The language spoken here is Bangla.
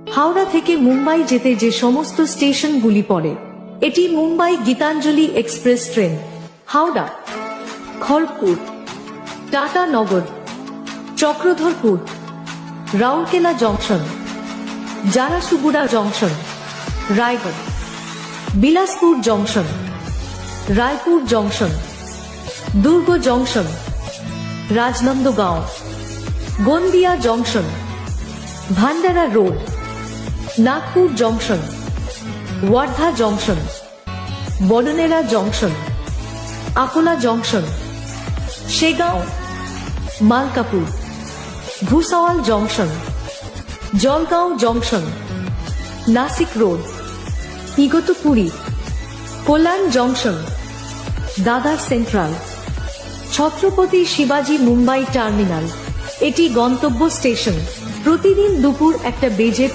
হাওড়া থেকে মুম্বাই যেতে যে সমস্ত স্টেশনগুলি পড়ে, এটি Mumbai Gitanjali express train, Howrah, Kharagpur, Tata Nagar, Chakradharpur, Rourkela junction, Jharsuguda junction, Raigarh, Bilaspur junction, Raipur junction, Durg junction, Rajnandgaon Gondia junction, Bhandara road Nagpur junction, Wardha junction Badnera junction, Akola junction, Shegaon, Malkapur, Bhusawal junction, Jalgaon junction, Nashik road, Igatpuri Kalyan junction Dadar central, Chhatrapati শিবাজি মুম্বাই টার্মিনাল। এটি গন্তব্য স্টেশন। প্রতিদিন দুপুর একটা বেজে